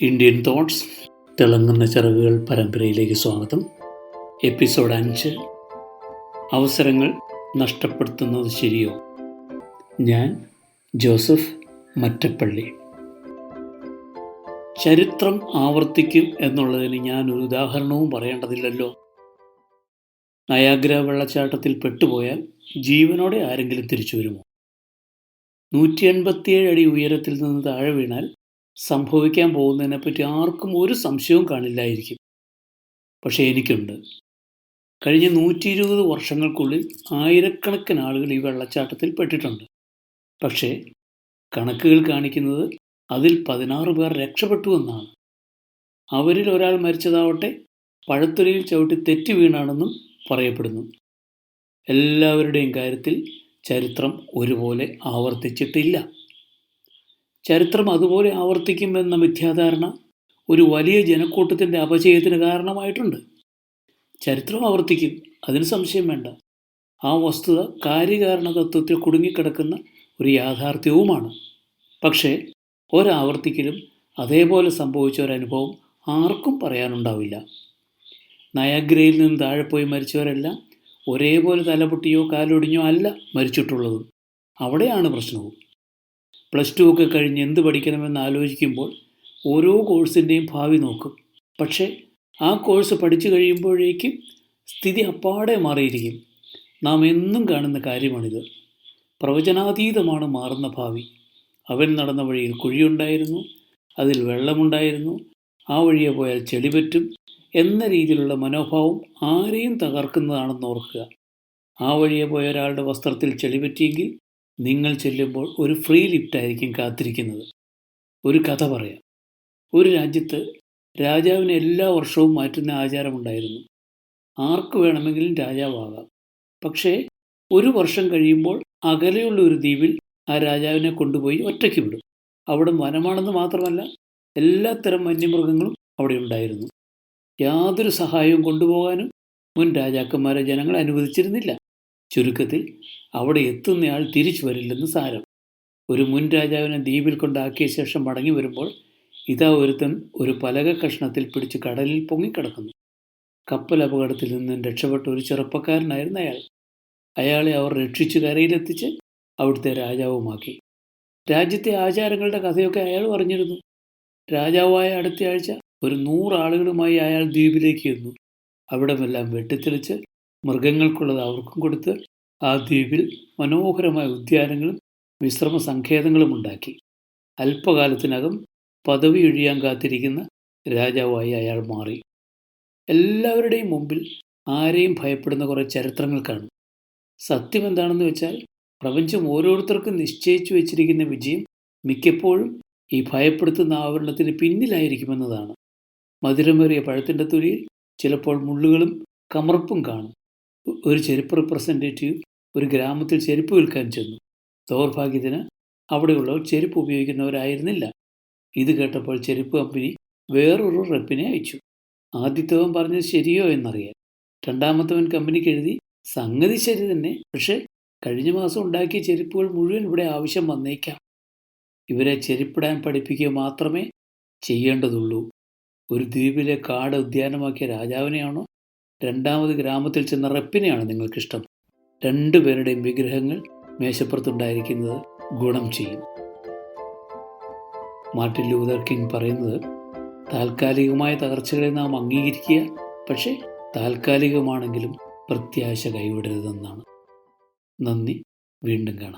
Indian thoughts തിളങ്ങുന്ന ചിറകുകൾ പരമ്പരയിലേക്ക് സ്വാഗതം. എപ്പിസോഡ് അഞ്ച്. അവസരങ്ങൾ നഷ്ടപ്പെടുത്തുന്നത് ശരിയോ? ഞാൻ ജോസഫ് മറ്റപ്പള്ളി. ചരിത്രം ആവർത്തിക്കും എന്നുള്ളതിന് ഞാൻ ഒരു ഉദാഹരണവും പറയേണ്ടതില്ലല്ലോ. നയാഗ്ര വെള്ളച്ചാട്ടത്തിൽ പെട്ടുപോയാൽ ജീവനോടെ ആരെങ്കിലും തിരിച്ചു വരുമോ? നൂറ്റി എൺപത്തിയേഴ് അടി ഉയരത്തിൽ നിന്ന് താഴെ വീണാൽ സംഭവിക്കാൻ പോകുന്നതിനെപ്പറ്റി ആർക്കും ഒരു സംശയവും കാണില്ലായിരിക്കും. പക്ഷേ എനിക്കുണ്ട്. കഴിഞ്ഞ നൂറ്റി ഇരുപത് വർഷങ്ങൾക്കുള്ളിൽ ആയിരക്കണക്കിന് ആളുകൾ ഈ വെള്ളച്ചാട്ടത്തിൽ പെട്ടിട്ടുണ്ട്. പക്ഷേ കണക്കുകൾ കാണിക്കുന്നത് അതിൽ പതിനാറ് പേർ രക്ഷപ്പെട്ടു എന്നാണ്. അവരിൽ ഒരാൾ മരിച്ചതാവട്ടെ പഴത്തൊലിയിൽ ചവിട്ടി തെറ്റി വീണാണെന്നും പറയപ്പെടുന്നു. എല്ലാവരുടെയും കാര്യത്തിൽ ചരിത്രം ഒരുപോലെ ആവർത്തിച്ചിട്ടില്ല. ചരിത്രം അതുപോലെ ആവർത്തിക്കുമെന്ന മിഥ്യാധാരണ ഒരു വലിയ ജനക്കൂട്ടത്തിന്റെ അപചയത്തിന് കാരണമായിട്ടുണ്ട്. ചരിത്രം ആവർത്തിക്കും അതിന് സംശയം വേണ്ട. ആ വസ്തുത കാര്യകാരണ തത്വത്തിൽ കുടുങ്ങിക്കിടക്കുന്ന ഒരു യാഥാർത്ഥ്യവുമാണ്. പക്ഷേ ഒരാവർത്തിക്കലും അതേപോലെ സംഭവിച്ച ഒരനുഭവം ആർക്കും പറയാനുണ്ടാവില്ല. നയാഗ്രയിൽ നിന്ന് താഴെ പോയി മരിച്ചവരെല്ലാം ഒരേപോലെ തലപൊട്ടിയോ കാലൊടിഞ്ഞോ അല്ല മരിച്ചിട്ടുള്ളത്. അവിടെയാണ് പ്രശ്നവും. പ്ലസ് ടു ഒക്കെ കഴിഞ്ഞ് എന്ത് പഠിക്കണമെന്ന് ആലോചിക്കുമ്പോൾ ഓരോ കോഴ്സിന്റെയും ഭാവി നോക്കും. പക്ഷേ ആ കോഴ്സ് പഠിച്ചു കഴിയുമ്പോഴേക്കും സ്ഥിതി അപ്പാടെ മാറിയിരിക്കും. നാം എന്നും കാണുന്ന കാര്യമാണിത്. പ്രവചനാതീതമാണ് മാറുന്ന ഭാവി. അവൻ നടന്ന വഴിയിൽ കുഴിയുണ്ടായിരുന്നു അതിൽ വെള്ളമുണ്ടായിരുന്നു ആ വഴിയെ പോയാൽ ചെളി പറ്റും എന്ന രീതിയിലുള്ള മനോഭാവം ആരെയും തകർക്കുന്നതാണെന്ന് ഓർക്കുക. ആ വഴിയെ പോയ ഒരാളുടെ വസ്ത്രത്തിൽ ചെളി പറ്റിയെങ്കിൽ നിങ്ങൾ ചെല്ലുമ്പോൾ ഒരു ഫ്രീ ലിഫ്റ്റ് ആയിരിക്കും കാത്തിരിക്കുന്നത്. ഒരു കഥ പറയാം. ഒരു രാജ്യത്ത് രാജാവിന് എല്ലാ വർഷവും മാറ്റുന്ന ആചാരമുണ്ടായിരുന്നു. ആർക്ക് വേണമെങ്കിലും രാജാവാകാം. പക്ഷേ ഒരു വർഷം കഴിയുമ്പോൾ അകലെയുള്ള ഒരു ദ്വീപിൽ ആ രാജാവിനെ കൊണ്ടുപോയി ഒറ്റയ്ക്ക് വിടും. അവിടെ വനമാണെന്ന് മാത്രമല്ല എല്ലാത്തരം വന്യമൃഗങ്ങളും അവിടെ ഉണ്ടായിരുന്നു. യാതൊരു സഹായവും കൊണ്ടുപോകാനും മുൻ രാജാക്കന്മാരെ ജനങ്ങൾ അനുവദിച്ചിരുന്നില്ല. ചുരുക്കത്തിൽ അവിടെ എത്തുന്നയാൾ തിരിച്ചു വരില്ലെന്ന് സാരം. ഒരു മുൻ രാജാവിനെ ദ്വീപിൽ കൊണ്ടാക്കിയ ശേഷം മടങ്ങി വരുമ്പോൾ ഇതാ ഒരുത്തൻ ഒരു പലക കഷ്ണത്തിൽ പിടിച്ച് കടലിൽ പൊങ്ങിക്കിടക്കുന്നു കപ്പൽ അപകടത്തിൽ നിന്നും രക്ഷപ്പെട്ട ഒരു ചെറുപ്പക്കാരനായിരുന്നു അയാൾ. അയാളെ അവർ രക്ഷിച്ചു കരയിലെത്തിച്ച് അവിടുത്തെ രാജാവുമാക്കി. രാജ്യത്തെ ആചാരങ്ങളുടെ കഥയൊക്കെ അയാൾ പറഞ്ഞിരുന്നു. രാജാവായ അടുത്തയാഴ്ച ഒരു നൂറാളുകളുമായി അയാൾ ദ്വീപിലേക്ക് എന്നു. അവിടമെല്ലാം വെട്ടിത്തെളിച്ച് മൃഗങ്ങൾക്കുള്ളത് അവർക്കും കൊടുത്ത് ആ ദ്വീപിൽ മനോഹരമായ ഉദ്യാനങ്ങളും വിശ്രമ സങ്കേതങ്ങളും ഉണ്ടാക്കി. അല്പകാലത്തിനകം പദവി ഒഴിയാൻ കാത്തിരിക്കുന്ന രാജാവായി അയാൾ മാറി. എല്ലാവരുടെയും മുമ്പിൽ ആരെയും ഭയപ്പെടുന്ന കുറേ ചരിത്രങ്ങൾ കാണും. സത്യം എന്താണെന്ന് വെച്ചാൽ പ്രപഞ്ചം ഓരോരുത്തർക്കും നിശ്ചയിച്ചു വെച്ചിരിക്കുന്ന വിജയം മിക്കപ്പോഴും ഈ ഭയപ്പെടുത്തുന്ന ആവരണത്തിന് പിന്നിലായിരിക്കുമെന്നതാണ്. മധുരമേറിയ പഴത്തിന്റെ തൊലിയിൽ ചിലപ്പോൾ മുള്ളുകളും കമർപ്പും കാണും. ഒരു ചെരുപ്പ് റിപ്രസെന്റേറ്റീവ് ഒരു ഗ്രാമത്തിൽ ചെരുപ്പ് വിൽക്കാൻ ചെന്നു. ദൗർഭാഗ്യത്തിന് അവിടെയുള്ളവർ ചെരുപ്പ് ഉപയോഗിക്കുന്നവരായിരുന്നില്ല. ഇത് കേട്ടപ്പോൾ ചെരുപ്പ് കമ്പനി വേറൊരു റെപ്പിനെ അയച്ചു. ആദ്യത്തവൻ പറഞ്ഞത് ശരിയോ എന്നറിയാൻ. രണ്ടാമത്തവൻ കമ്പനിക്ക് എഴുതി സംഗതി ശരി തന്നെ പക്ഷേ കഴിഞ്ഞ മാസം ഉണ്ടാക്കിയ ചെരുപ്പുകൾ മുഴുവൻ ഇവിടെ ആവശ്യം വന്നേക്കാം. ഇവരെ ചെരുപ്പിടാൻ പഠിപ്പിക്കുക മാത്രമേ ചെയ്യേണ്ടതുള്ളൂ. ഒരു ദ്വീപിലെ കാട് ഉദ്യാനമാക്കിയ രാജാവിനെയാണോ രണ്ടാമത് ഗ്രാമത്തിൽ ചെന്ന റെപ്പിനെയാണ് നിങ്ങൾക്കിഷ്ടം. രണ്ടുപേരുടെയും വിഗ്രഹങ്ങൾ മേശപ്പുറത്തുണ്ടായിരിക്കുന്നത് ഗുണം ചെയ്യും. മാർട്ടിൻ ലൂതർ കിങ് പറയുന്നത് താൽക്കാലികമായ തകർച്ചകളെ നാം അംഗീകരിക്കുക പക്ഷേ താൽക്കാലികമാണെങ്കിലും പ്രത്യാശ കൈവിടരുതെന്നാണ്. നന്ദി വീണ്ടും കാണാം.